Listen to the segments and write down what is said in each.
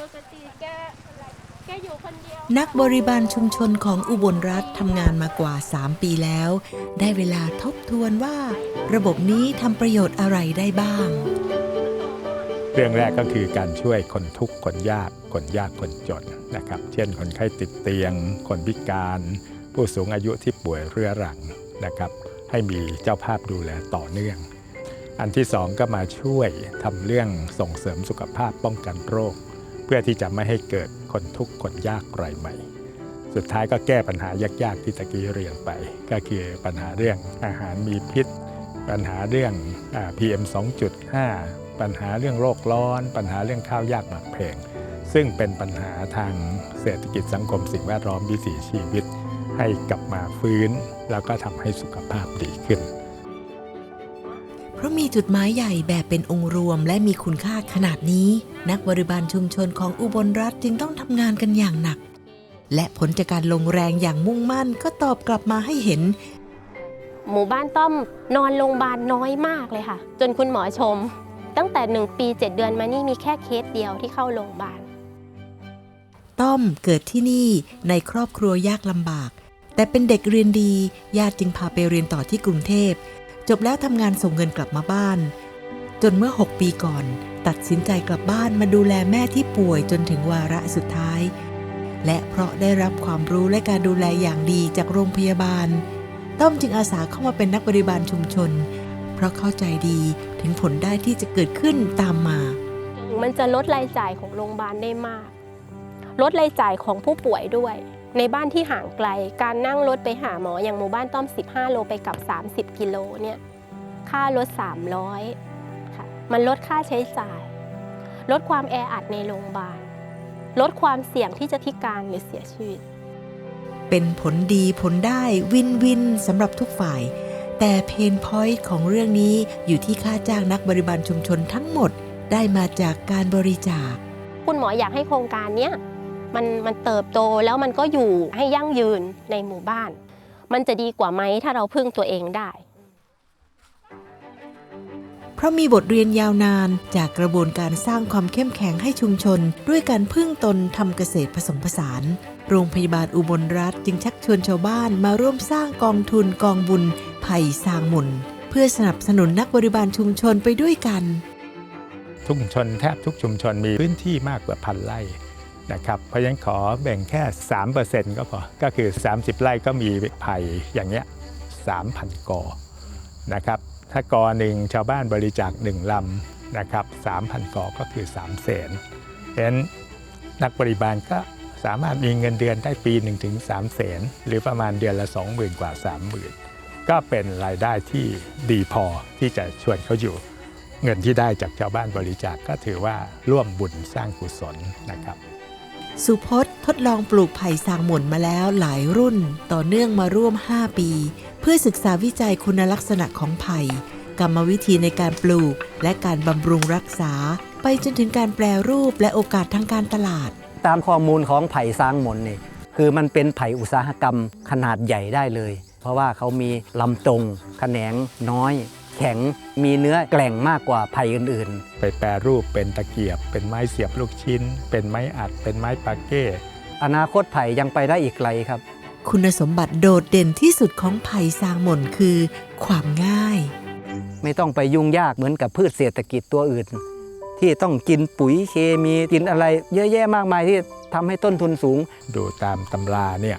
ปกติแกแกอยู่คนเดียว นักบริบาลชุมชนของอุบลรัฐทำงานมากว่า 3 ปีแล้ว ได้เวลาทบทวนว่า ระบบนี้ทำประโยชน์อะไรได้บ้าง เรื่องแรกก็คือการช่วยคนทุกข์คนยากคนยากคนจนนะครับ เช่น คนไข้ติดเตียง คนพิการ ผู้สูงอายุที่ป่วยเรื้อรังนะครับ ให้มีเจ้าภาพดูแลต่อเนื่อง อันที่สองก็มาช่วยทำเรื่องส่งเสริมสุขภาพป้องกันโรค เพื่อที่จะไม่ให้เกิดคนทุกข์คนยากไรใหม่ สุดท้ายก็แก้ปัญหายากๆที่ตะกี้เรียนไป ก็คือปัญหาเรื่องอาหารมีพิษ ปัญหาเรื่องอา PM 2.5 ปัญหาเรื่องโรคร้อน ปัญหาเรื่องข้าวยากหมากแพงซึ่งเป็นปัญหาทางเศรษฐกิจสังคมสิ่งแวดล้อมวิถีชีวิต ให้กลับมาฟื้น แล้วก็ทำให้สุขภาพดีขึ้น เพราะมีจุดหมายใหญ่แบบเป็นองค์รวมและมีคุณค่าขนาดนี้ นักบริบาลชุมชนของอุบลรัฐจึงต้องทำงานกันอย่างหนัก และผลจากการลงแรงอย่างมุ่งมั่นก็ตอบกลับมาให้เห็น หมู่บ้านต้อมนอนโรงพยาบาลน้อยมากเลยค่ะ จนคุณหมอชม ตั้งแต่ 1 ปี 7 เดือนมานี่มีแค่เคสเดียวที่เข้าโรงพยาบาลต้อมเกิดที่นี่ในครอบครัวยากลำบาก แต่เป็นเด็กเรียนดีญาติจึงพาไปเรียนต่อที่กรุงเทพ จบแล้วทำงานส่งเงินกลับมาบ้าน จนเมื่อ 6 ปีก่อน ตัดสินใจกลับบ้านมาดูแลแม่ที่ป่วยจนถึงวาระสุดท้าย และเพราะได้รับความรู้และการดูแลอย่างดีจากโรงพยาบาล ต้อมจึงอาสาเข้ามาเป็นนักบริบาลชุมชน เพราะเข้าใจดีถึงผลได้ที่จะเกิดขึ้นตามมา มันจะลดรายจ่ายของโรงพยาบาลได้มาก ลดรายจ่ายของผู้ป่วยด้วย ในบ้านที่ห่างไกล การนั่งรถไปหาหมออย่างหมู่บ้านต้อม 15 โลไปกับ 30 กิโลเนี่ยค่ารถ 300ค่ะมันลดค่าใช้จ่าย ลดความแออัดในโรงพยาบาล ลดความเสี่ยงที่จะพิการหรือเสียชีวิต เป็นผลดีผลได้วินวินสำหรับทุกฝ่าย แต่เพนพอยต์ของเรื่องนี้อยู่ที่ค่าจ้างนักบริบาลชุมชนทั้งหมดได้มาจากการบริจาค คุณหมออยากให้โครงการเนี้ย มันมันเติบโตแล้วมันก็อยู่ให้ยั่งยืนในหมู่บ้าน มันจะดีกว่าไหมถ้าเราพึ่งตัวเองได้ เพราะมีบทเรียนยาวนานจากกระบวนการสร้างความเข้มแข็งให้ชุมชน ด้วยการพึ่งตนทำเกษตรผสมผสาน โรงพยาบาลอุบลรัฐจึงชักชวนชาวบ้านมาร่วมสร้างกองทุนกองบุญไผ่สร้างหมุนเพื่อสนับสนุนนักบริบาลชุมชนไปด้วยกันทุกชุมชนแทบทุกชุมชนมีพื้นที่มากกว่าพันไร่ นะครับเพราะฉะนั้นขอแบ่งแค่ 3%ก็พอ ก็คือ 30 ไร่ก็มีไผ่อย่างเงี้ย3,000 กอนะครับถ้ากอหนึ่งชาวบ้านบริจาค1ลำนะครับ3,000 กอก็คือ 3 0 0 0 0นเพราะฉะนั้นนักบริบาลก็สามารถมีเงินเดือนได้ปี1ถึง3 0 0 0 0 0หรือประมาณเดือนละ 20,000 กว่า 30,000 ก็เป็นรายได้ที่ดีพอที่จะชวนเขาอยู่ เงินที่ได้จากชาวบ้านบริจาคก็ถือว่าร่วมบุญสร้างกุศลนะครับ สุพจน์ทดลองปลูกไผ่สางหม่นมาแล้วหลายรุ่น ต่อเนื่องมาร่วม 5 ปี เพื่อศึกษาวิจัยคุณลักษณะของไผ่ กรรมวิธีในการปลูก และการบำรุงรักษา ไปจนถึงการแปรรูปและโอกาสทางการตลาด ตามข้อมูลของไผ่ซางหมนนี่คือมันเป็นไผ่อุตสาหกรรมขนาดใหญ่ได้เลย เพราะว่าเขามีลำตรงแขนงน้อย แข็งมีเนื้อแกร่งมากกว่าไผ่อื่นไปแปรรูปเป็นตะเกียบ เป็นไม้เสียบลูกชิ้น เป็นไม้อัด เป็นไม้ปาเก้ๆอนาคตไผ่ยังไปได้อีกไกลครับ คุณสมบัติโดดเด่นที่สุดของไผ่สางหม่นคือ ความง่าย ไม่ต้องไปยุ่งยากเหมือนกับพืชเศรษฐกิจตัวอื่น ที่ต้องกินปุ๋ยเคมีกินอะไร เยอะแยะมากมายที่ทำให้ต้นทุนสูง ดูตามตำราเนี่ย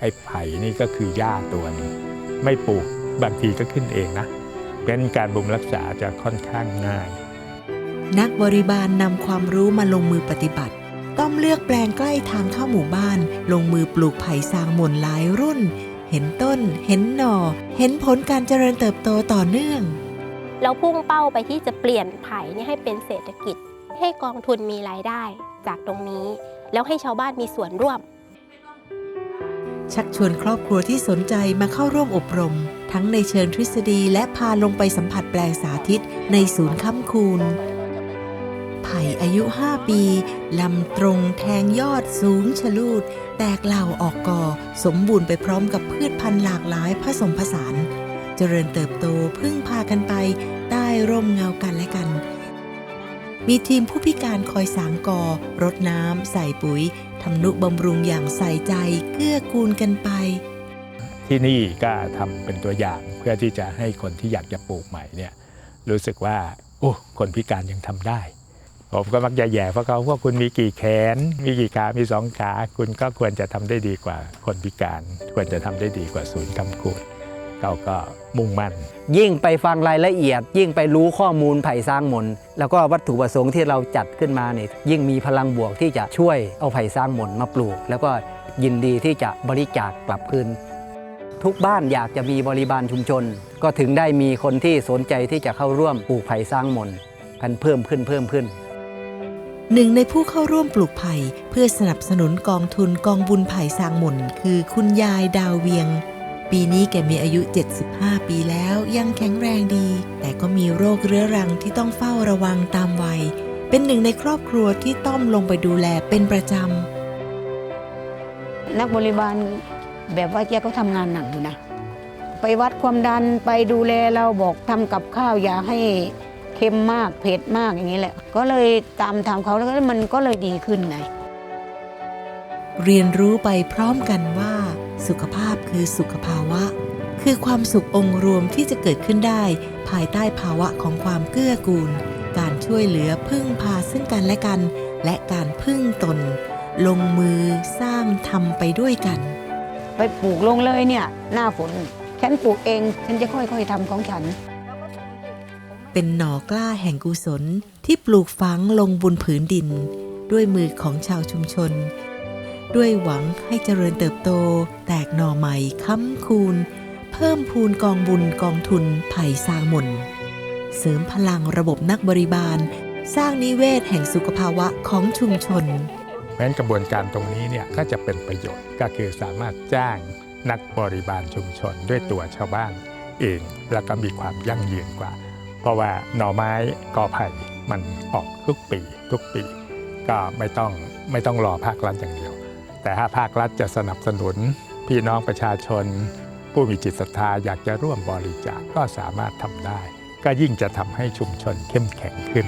ไอ้ไผ่นี่ก็คือหญ้าตัวหนึงไม่ปลูกบางทีก็ขึ้นเองนะ เป็นการบำรุงรักษาจะค่อนข้างง่าย นักบริบาลนำความรู้มาลงมือปฏิบัติ ต้อมเลือกแปลงใกล้ทางเข้าหมู่บ้าน ลงมือปลูกไผ่สางหม่นหลายรุ่น เห็นต้น เห็นหน่อ เห็นผลการเจริญเติบโตต่อเนื่อง เราพุ่งเป้าไปที่จะเปลี่ยนไผ่เนี่ยให้เป็นเศรษฐกิจ ให้กองทุนมีรายได้จากตรงนี้ แล้วให้ชาวบ้านมีส่วนร่วม ชักชวนครอบครัวที่สนใจมาเข้าร่วมอบรม ทั้งในเชิงทฤษฎีและพาลงไปสัมผัสแปลงสาธิตในศูนย์ค้ำคูณไผ่อายุ 5 ปี ลำตรงแทงยอดสูงชะลูด แตกเหล่าออกกอ สมบูรณ์ไปพร้อมกับพืชพันธุ์หลากหลายผสมผสาน เจริญเติบโตพึ่งพากันไป ใต้ร่มเงากันและกัน มีทีมผู้พิการคอยสางกอ รดน้ำ ใส่ปุ๋ยทำนุบำรุงอย่างใส่ใจ เกื้อกูลกันไป ที่นี่ก็ทำเป็นตัวอย่างเพื่อที่จะให้คนที่อยากจะปลูกใหม่เนี่ยรู้สึกว่าโอ้คนพิการยังทำได้ ผมก็มักจะแย่เพราะเขาพวกคุณมีกี่แขน มีกี่ขา มีสองขา คุณก็ควรจะทำได้ดีกว่าคนพิการ ควรจะทำได้ดีกว่าศูนย์คำคูดเขาก็มุ่งมั่น ยิ่งไปฟังรายละเอียด ยิ่งไปรู้ข้อมูลไผ่สร้างมนต์แล้วก็วัตถุประสงค์ที่เราจัดขึ้นมาเนี่ยยิ่งมีพลังบวกที่จะช่วยเอาไผ่สร้างมนต์มาปลูก แล้วก็ยินดีที่จะบริจาคกลับคืน ทุกบ้านอยากจะมีบริบาลชุมชน ก็ถึงได้มีคนที่สนใจที่จะเข้าร่วมปลูกไผ่สร้างมนต์กันเพิ่มขึ้นเพิ่มขึ้น หนึ่งในผู้เข้าร่วมปลูกไผ่เพื่อสนับสนุนกองทุนกองบุญไผ่สร้างหม่นคือคุณยายดาวเวียง ปีนี้แกมีอายุ 75 ปีแล้วยังแข็งแรงดี แต่ก็มีโรคเรื้อรังที่ต้องเฝ้าระวังตามวัย เป็นหนึ่งในครอบครัวที่ต้อมลงไปดูแลเป็นประจำนักบริบาล แบบว่าแกก็ทำงานหนักอยู่นะ ไปวัดความดันไปดูแลเราบอกทำกับข้าวอย่าให้เค็มมากเผ็ดมากอย่างนี้แหละ ก็เลยตามทำเขาแล้วมันก็เลยดีขึ้นไงเรียนรู้ไปพร้อมกันว่า สุขภาพคือสุขภาวะ คือความสุของค์รวมที่จะเกิดขึ้นได้ ภายใต้ภาวะของความเกื้อกูล การช่วยเหลือพึ่งพาซึ่งกันและกัน และการพึ่งตน ลงมือสร้างทำไปด้วยกัน ไปปลูกลงเลยเนี่ยหน้าฝนฉันปลูกเองฉันจะค่อยๆทำของฉัน เป็นหน่อกล้าแห่งกุศลที่ปลูกฝังลงบนผืนดิน ด้วยมือของชาวชุมชน ด้วยหวังให้เจริญเติบโต แตกหน่อใหม่ค้ำคูณ เพิ่มพูนกองบุญกองทุนไผ่สร้างมนเสริมพลังระบบนักบริบาล สร้างนิเวศแห่งสุขภาวะของชุมชน เพราะฉะนั้นกระบวนการตรงนี้เนี่ยก็จะเป็นประโยชน์ก็คือสามารถจ้างนักบริบาลชุมชนด้วยตัวชาวบ้านเองแล้วก็มีความยั่งยืนกว่า เพราะว่าหน่อไม้กอไผ่มันออกทุกปี ทุกปี ก็ไม่ต้องไม่ต้องรอภาครัฐอย่างเดียว แต่ถ้าภาครัฐจะสนับสนุน พี่น้องประชาชน ผู้มีจิตศรัทธาอยากจะร่วมบริจาคก็สามารถทำได้ ก็ยิ่งจะทำให้ชุมชนเข้มแข็งขึ้น